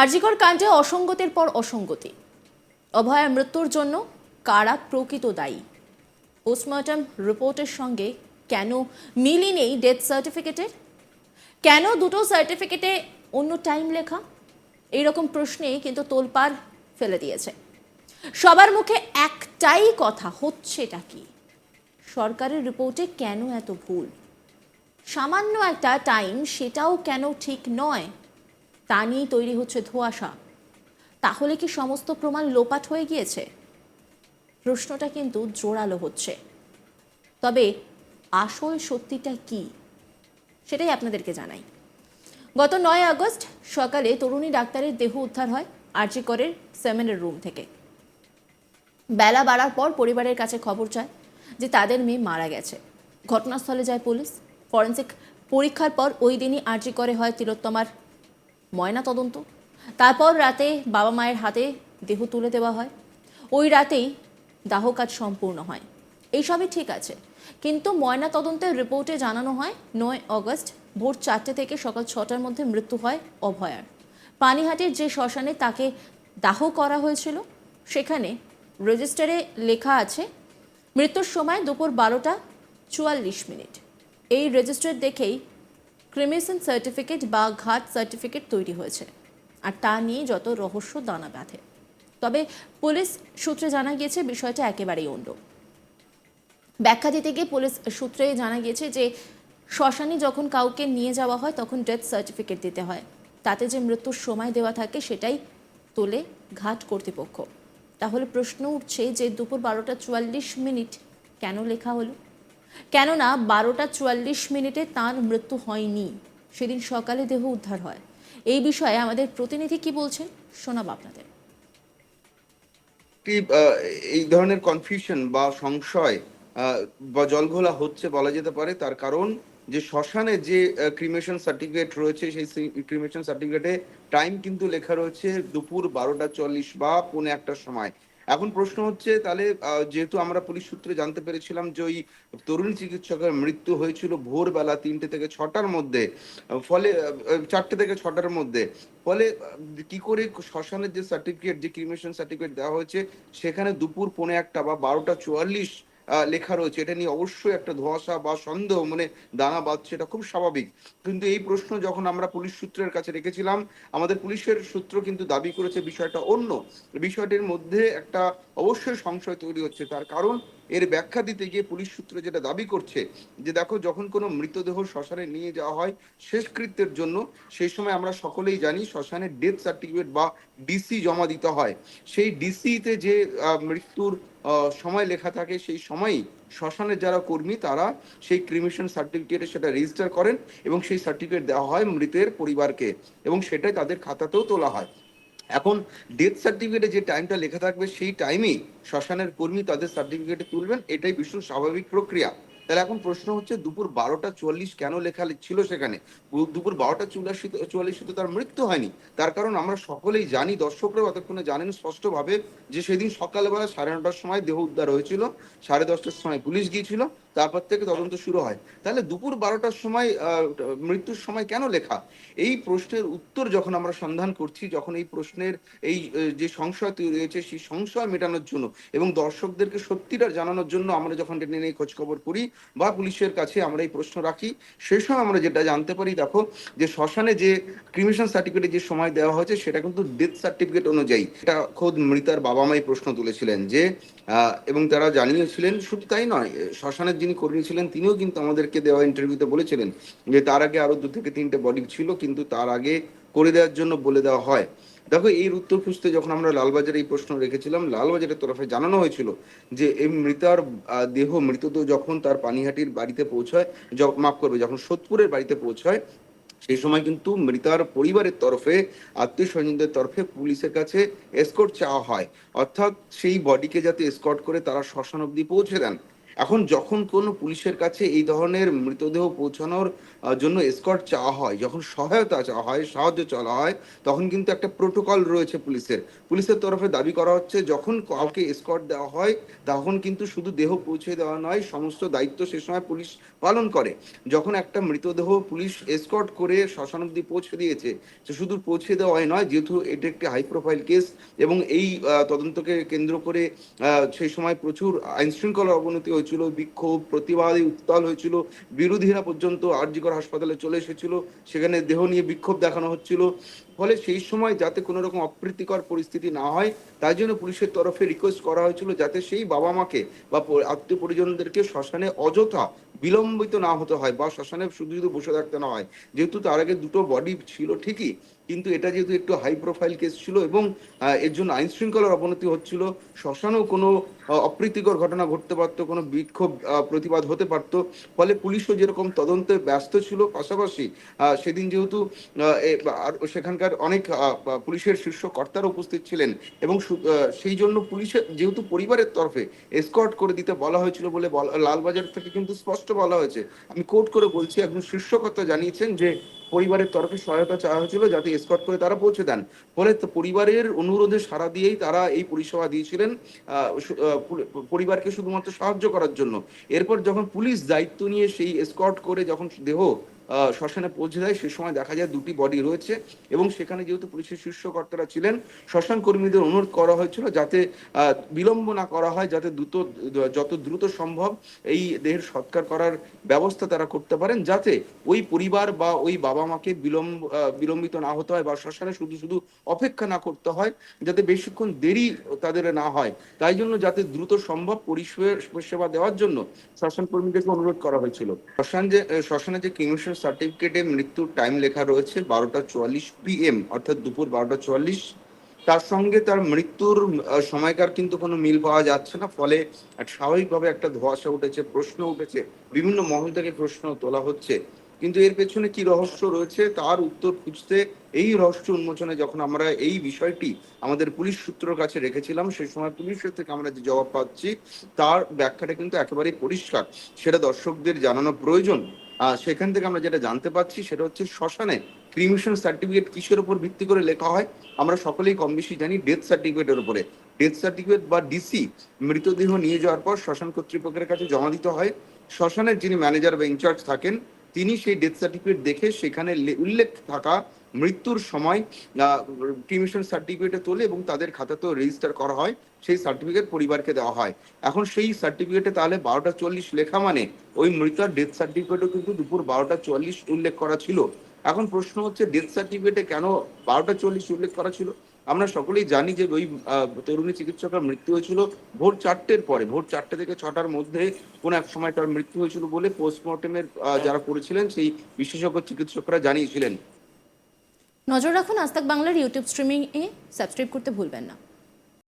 আরজিকর কাণ্ডে অসঙ্গতির পর অসঙ্গতি। অভয়ার মৃত্যুর জন্য কারা প্রকৃত দায়ী? পোস্টমর্টম রিপোর্টের সঙ্গে কেন মিলই নেই ডেথ সার্টিফিকেটের? কেন দুটো সার্টিফিকেটে অন্য টাইম লেখা? এইরকম প্রশ্নে কিন্তু তোলপাড় ফেলে দিয়েছে। সবার মুখে একটাই কথা, হচ্ছেটা কি? সরকারের রিপোর্টে কেন এত ভুল? সামান্য একটা টাইম, সেটাও কেন ঠিক নয়? তা নিয়েই তৈরি হচ্ছে ধোঁয়াশা। তাহলে কি সমস্ত প্রমাণ লোপাট হয়ে গিয়েছে? প্রশ্নটা কিন্তু জোরালো হচ্ছে। তবে আসল সত্যিটা কি, সেটাই আপনাদেরকে জানাই। গত নয় আগস্ট সকালে তরুণী ডাক্তারের দেহ উদ্ধার হয় আরজি করের সেমিনার রুম থেকে। বেলা বাড়ার পর পরিবারের কাছে খবর চায় যে তাদের মেয়ে মারা গেছে। ঘটনাস্থলে যায় পুলিশ। ফরেন্সিক পরীক্ষার পর ওই দিনই আর্জি করে হয় তিলোত্তমার ময়না তদন্ত। তারপর রাতে বাবা মায়ের হাতে দেহ তুলে দেওয়া হয়। ওই রাতেই দাহ কাজ সম্পূর্ণ হয়। এইসবই ঠিক আছে। কিন্তু ময়না তদন্তের রিপোর্টে জানানো হয়, নয় অগস্ট ভোর চারটে থেকে সকাল ছটার মধ্যে মৃত্যু হয় অভয়ার। পানিহাটির যে শ্মশানে তাকে দাহ করা হয়েছিল, সেখানে রেজিস্টারে লেখা আছে, মৃত্যুর সময় দুপুর বারোটা চুয়াল্লিশ মিনিট। এই রেজিস্টার দেখেই ক্রিমিশন সার্টিফিকেট বা ঘাট সার্টিফিকেট তৈরি হয়েছে। আর তা নিয়ে যত রহস্য দানা বাঁধে। তবে পুলিশ সূত্রে জানা গিয়েছে বিষয়টা একেবারেই অন্য। ব্যাখ্যা দিতে গিয়ে পুলিশ সূত্রে জানা গিয়েছে যে, শ্মশানে যখন কাউকে নিয়ে যাওয়া হয় তখন ডেথ সার্টিফিকেট দিতে হয়। তাতে যে মৃত্যুর সময় দেওয়া থাকে সেটাই তোলে ঘাট কর্তৃপক্ষ। তাহলে প্রশ্ন উঠছে যে দুপুর বারোটা চুয়াল্লিশ মিনিট কেন লেখা হলো? কেননা বারোটা চুয়াল্লিশ মিনিটে তার মৃত্যু হয়নি। সেদিন সকালে দেহ উদ্ধার হয়। এই বিষয়ে আমাদের প্রতিনিধি কি বলছেন শোনাব আপনাদের। এই ধরনের কনফিউশন বা সংশয় বা জলঘোলা হচ্ছে বলা যেতে পারে, তার কারণ যে শ্মশানে যে ক্রিমেশন সার্টিফিকেট রয়েছে, সেই ক্রিমেশন সার্টিফিকেটে টাইম কিন্তু লেখা রয়েছে দুপুর বারোটা চল্লিশ বা পৌনে একটার সময়। এখন প্রশ্ন হচ্ছে তাহলে যেহেতু আমরা পুলিশ সূত্রে জানতে পেরেছিলাম যে ওই তরুণী চিকিৎসকের মৃত্যু হয়েছিল ভোরবেলা তিনটে থেকে ছটার মধ্যে, ফলে চারটে থেকে ছটার মধ্যে, ফলে কি করে শ্মশানের যে সার্টিফিকেট যে ক্রিমেশন সার্টিফিকেট দেওয়া হয়েছে, সেখানে দুপুর পৌনে একটা বা বারোটা চুয়াল্লিশ লেখা রয়েছে। এটা নিয়ে অবশ্যই একটা ধোঁয়াশা বা সন্দেহ মানে দানা বাঁধছে, এটা খুব স্বাভাবিক। কিন্তু এই প্রশ্ন যখন আমরা পুলিশ সূত্রের কাছে রেখেছিলাম, আমাদের পুলিশের সূত্র কিন্তু দাবি করেছে বিষয়টা অন্য। বিষয়টির মধ্যে একটা অবশ্যই সংশয় তৈরি হচ্ছে। তার কারণ এর ব্যাখ্যা দিতে গিয়ে পুলিশ সূত্র যেটা দাবি করছে যে দেখো যখন কোনো মৃতদেহ শ্মশানে নিয়ে যাওয়া হয় শেষকৃত্যের জন্য, সেই সময় আমরা সকলেই জানি শ্মশানে ডেথ সার্টিফিকেট বা ডিসি জমা দিতে হয়। সেই ডিসিতে যে মৃত্যুর সময় লেখা থাকে সেই সময়ই শ্মশানের যারা কর্মী তারা সেই ক্রিমিশন সার্টিফিকেটে সেটা রেজিস্টার করেন এবং সেই সার্টিফিকেট দেওয়া হয় মৃতের পরিবারকে এবং সেটাই তাদের খাতাতেও তোলা হয়। এখন ডেথ সার্টিফিকেটে যে টাইমটা লেখা থাকবে, সেই টাইমেই শ্মশানের কর্মী তাদের সার্টিফিকেটে তুলবেন, এটাই ভীষণ স্বাভাবিক প্রক্রিয়া। তাহলে এখন প্রশ্ন হচ্ছে, দুপুর বারোটা চুয়াল্লিশ কেন লেখা ছিল সেখানে? দুপুর বারোটা চুয়াল্লিশ চুয়াল্লিশে তার মৃত্যু হয়নি। তার কারণ আমরা সকলেই জানি, দর্শকরাও এতক্ষণে জানেন স্পষ্টভাবে, যে সেদিন সকালবেলা সাড়ে নটার সময় দেহ উদ্ধার হয়েছিল, সাড়ে দশটার সময় পুলিশ গিয়েছিল তারপর থেকে তদন্ত শুরু হয়। তাহলে দুপুর বারোটার সময় মৃত্যুর সময় কেন লেখা? এই প্রশ্নের উত্তর যখন আমরা সন্ধান করছি, যখন এই প্রশ্নের এই যে সংশয় তৈরি হয়েছে, সেই সংশয় মেটানোর জন্য এবং দর্শকদেরকে সত্যিটা জানানোর জন্য আমরা যখন এটা নিয়ে খোঁজখবর করি বা পুলিশের কাছে আমরা এই প্রশ্ন রাখি সেই সময় আমরা যেটা জানতে পারি, দেখো, যে শ্মশানে যে ক্রিমিশন সার্টিফিকেটে যে সময় দেওয়া হয়েছে, সেটা কিন্তু ডেথ সার্টিফিকেট অনুযায়ী। এটা খোদ মৃতার বাবা মাই প্রশ্ন তুলেছিলেন যে এবং তারা জানিয়েছিলেন, শুধু তাই নয় শ্মশানের যিনি কর্মী ছিলেন, তিনিও কিন্তু আমাদেরকে দেওয়া ইন্টারভিউতে বলেছিলেন যে তার আগে আরও দু থেকে তিনটে বডি ছিল, কিন্তু তার আগে করে দেওয়ার জন্য বলে দেওয়া হয়। দেখো, এই উত্তর খুঁজতে যখন আমরা লালবাজারে এই প্রশ্ন রেখেছিলাম, লালবাজারের তরফে জানানো হয়েছিল যে এই মৃতার দেহ, মৃতদেহ যখন তার পানিহাটির বাড়িতে পৌঁছায় মাফ করবে, যখন সোদপুরের বাড়িতে পৌঁছায়, সেই সময় কিন্তু মৃতার পরিবারের তরফে, আত্মীয় স্বজনদের তরফে পুলিশের কাছে এসকর্ট চাওয়া হয়। অর্থাৎ সেই বডিকে যাতে এসকর্ট করে তারা শ্মশান অব্দি পৌঁছে দেন। এখন যখন কোনো পুলিশের কাছে এই ধরনের মৃতদেহ পৌঁছানোর জন্য এসকর্ট চাওয়া হয়, যখন সহায়তা চাওয়া হয়, সাহায্য চাওয়া হয়, তখন কিন্তু একটা প্রোটোকল রয়েছে পুলিশের। পুলিশের তরফে দাবি করা হচ্ছে, যখন কাউকে এসকর্ট দেওয়া হয়, তখন কিন্তু শুধু দেহ পৌঁছে দেওয়া নয়, সমস্ত দায়িত্ব সে সময় পুলিশ পালন করে। যখন একটা মৃতদেহ পুলিশ এসকর্ট করে শ্মশান অব্দি পৌঁছে দিয়েছে সে শুধু পৌঁছে দেওয়াই নয়, যেহেতু এটা একটি হাই প্রোফাইল কেস এবং এই তদন্তকে কেন্দ্র করে সেই সময় প্রচুর আইন শৃঙ্খলার অবনতি হয়েছিল, বিক্ষোভ, প্রতিবাদী উত্তাল হয়েছিল, বিরোধীরা পর্যন্ত আরজিকর হাসপাতালে চলে এসেছিল, সেখানে দেহ নিয়ে বিক্ষোভ দেখানো হচ্ছিল। ফলে সেই সময় যাতে কোনো রকম অপ্রীতিকর পরিস্থিতি না হয় তাই জন্য পুলিশের তরফে রিকোয়েস্ট করা হয়েছিল যাতে সেই বাবা মাকে বা আত্মীয় পরিজনদেরকে শ্মশানে অযথা বিলম্বিত না হতে হয় বা শ্মশানে শুধু শুধু বসে থাকতে না হয়। যেহেতু তার আগে দুটো বডি ছিল ঠিকই, কিন্তু এটা যেহেতু একটু হাই প্রোফাইল কেস ছিল এবং এর জন্য আইন শৃঙ্খলার অবনতি হচ্ছিল, শ্মশানেও কোনো অপ্রীতিকর ঘটনা ঘটতে পারতো, কোনো বিক্ষোভ প্রতিবাদ হতে পারতো। ফলে পুলিশও যেরকম তদন্তে ব্যস্ত ছিল, পাশাপাশি সেদিন যেহেতু আর সেখানকার অনেক পুলিশের শীর্ষ কর্তারা উপস্থিত ছিলেন এবং সেই জন্য পুলিশের যেহেতু পরিবারের তরফে এসকর্ট করে দিতে বলা হয়েছিল বলে লালবাজার থেকে কিন্তু স্পষ্ট বলা হয়েছে। আমি কোট করে বলছি, একজন শীর্ষ কর্তা জানিয়েছেন যে পরিবারের তরফে সহায়তা চাওয়া হয়েছিল যাতে এসকর্ট করে তারা পৌঁছে দেন। ফলে পরিবারের অনুরোধে সাড়া দিয়েই তারা এই পরিষেবা দিয়েছিলেন পরিবারকে শুধুমাত্র সাহায্য করার জন্য। এরপর যখন পুলিশ দায়িত্ব নিয়ে সেই এসকর্ট করে যখন দেহ শ্মশানে পৌঁছে দেয় সে সময় দেখা যায় দুটি বডি রয়েছে এবং সেখানে যেহেতু পুলিশের শীর্ষ কর্তারা ছিলেন, শ্মশান কর্মীদের অনুরোধ করা হয়েছিল যাতে বিলম্ব না করা হয়, যাতে দ্রুত, যত দ্রুত সম্ভব এই দেহের সৎকার করার ব্যবস্থা তারা করতে পারেন, যাতে ওই পরিবার বা ওই বাবা মাকে বিলম্ব বিলম্বিত না হতে হয় বা শ্মশানে শুধু শুধু অপেক্ষা না করতে হয়, যাতে বেশিক্ষণ দেরি তাদের না হয়। তাই জন্য যাতে দ্রুত সম্ভব পরিষেবা দেওয়ার জন্য শ্মশান কর্মীদেরকে অনুরোধ করা হয়েছিল। শ্মশান যে, শ্মশানে যে কমিশন সার্টিফিকেটে মৃত্যুর টাইম লেখা রয়েছে বারোটা চুয়াল্লিশ পিএম অর্থাৎ দুপুর বারোটা চুয়াল্লিশ। তার সঙ্গে তার মৃত্যুর সময়কার কিন্তু কোনো মিল পাওয়া যাচ্ছে না, ফলে স্বাভাবিকভাবে একটা ধোঁয়াশা উঠেছে, প্রশ্ন উঠেছে, বিভিন্ন মহল থেকে প্রশ্ন তোলা হচ্ছে। কিন্তু এর পেছনে কি রহস্য রয়েছে, তার উত্তর খুঁজতে এই রহস্য উন্মোচনে যখন আমরা এই বিষয়টি আমাদের পুলিশ সূত্রের কাছে রেখেছিলাম, সেই সময় পুলিশের থেকে আমরা যে জবাব পাচ্ছি, তার ব্যাখ্যাটা কিন্তু একেবারেই পরিষ্কার। সেটা দর্শকদের জানানো প্রয়োজন। সেখান থেকে আমরা যেটা জানতে পাচ্ছি সেটা হচ্ছে শ্মশানে ক্রিমিশন সার্টিফিকেট কিসের উপর ভিত্তি করে লেখা হয়? আমরা সকলেই কম বেশি জানি ডেথ সার্টিফিকেটের উপরে। ডেথ সার্টিফিকেট বা ডিসি মৃতদেহ নিয়ে যাওয়ার পর শ্মশান কর্তৃপক্ষের কাছে জমা দিতে হয়। শ্মশানের যিনি ম্যানেজার বা ইনচার্জ থাকেন তিনি সেই ডেথ সার্টিফিকেট দেখে সেখানে উল্লেখ থাকা মৃত্যুর সময় ক্রিমিশন সার্টিফিকেটে তোলে এবং তাদের খাতাতেও রেজিস্টার করা হয়, সেই সার্টিফিকেট পরিবারকে দেওয়া হয়। এখন সেই সার্টিফিকেটে তাহলে বারোটা চল্লিশ লেখা মানে ওই মৃতার ডেথ সার্টিফিকেটও কিন্তু দুপুর বারোটা চল্লিশ উল্লেখ করা ছিল। এখন প্রশ্ন হচ্ছে ডেথ সার্টিফিকেটে কেন বারোটা চল্লিশ উল্লেখ করা ছিল? আমরা সকলেই জানি যে ওই তরুণী চিকিৎসকের মৃত্যু হয়েছিল ভোর চারটের পরে, ভোর চারটে থেকে ছটার মধ্যে কোন এক সময় তার মৃত্যু হয়েছিল বলে পোস্টমর্টেমের যারা করেছিলেন সেই বিশেষজ্ঞ চিকিৎসকরা জানিয়েছিলেন। নজর রাখুন আস্তাক বাংলার ইউটিউব স্ট্রিমিং এ সাবস্ক্রাইব করতে ভুলবেন না।